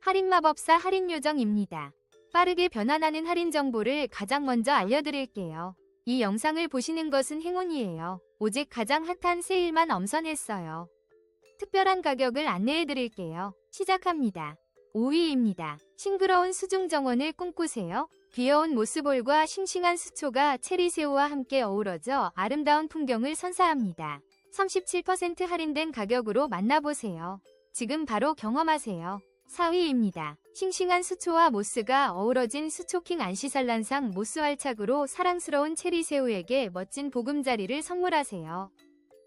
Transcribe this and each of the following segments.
할인마법사 할인요정입니다. 빠르게 변환하는 할인 정보를 가장 먼저 알려드릴게요. 이 영상을 보시는 것은 행운이에요. 오직 가장 핫한 세일만 엄선했어요. 특별한 가격을 안내해드릴게요. 시작합니다. 5위입니다. 싱그러운 수중 정원을 꿈꾸세요. 귀여운 모스볼과 싱싱한 수초가 체리새우와 함께 어우러져 아름다운 풍경을 선사합니다. 37% 할인된 가격으로 만나보세요. 지금 바로 경험하세요. 4위입니다. 싱싱한 수초와 모스가 어우러진 수초킹 안시살란상 모스 활착으로 사랑스러운 체리새우에게 멋진 보금자리를 선물하세요.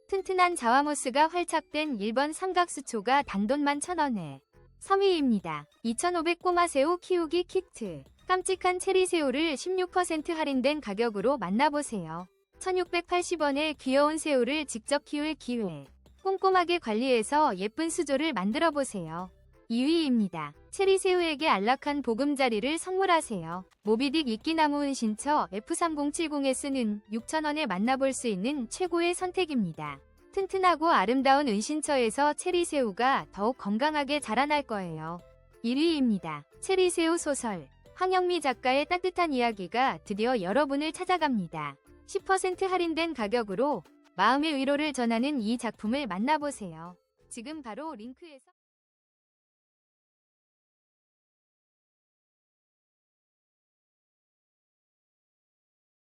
튼튼한 자와모스가 활착된 1번 삼각수초가 단돈만 1,000원에 3위입니다. 2,500 꼬마새우 키우기 키트 깜찍한 체리새우를 16% 할인된 가격으로 만나보세요. 1,680원의 귀여운 새우를 직접 키울 기회 꼼꼼하게 관리해서 예쁜 수조를 만들어 보세요. 2위입니다. 체리새우에게 안락한 보금자리를 선물하세요. 모비딕 이끼나무 은신처 F3070S는 6,000원에 만나볼 수 있는 최고의 선택입니다. 튼튼하고 아름다운 은신처에서 체리새우가 더욱 건강하게 자라날 거예요. 1위입니다. 체리새우 소설. 황영미 작가의 따뜻한 이야기가 드디어 여러분을 찾아갑니다. 10% 할인된 가격으로 마음의 위로를 전하는 이 작품을 만나보세요. 지금 바로 링크에서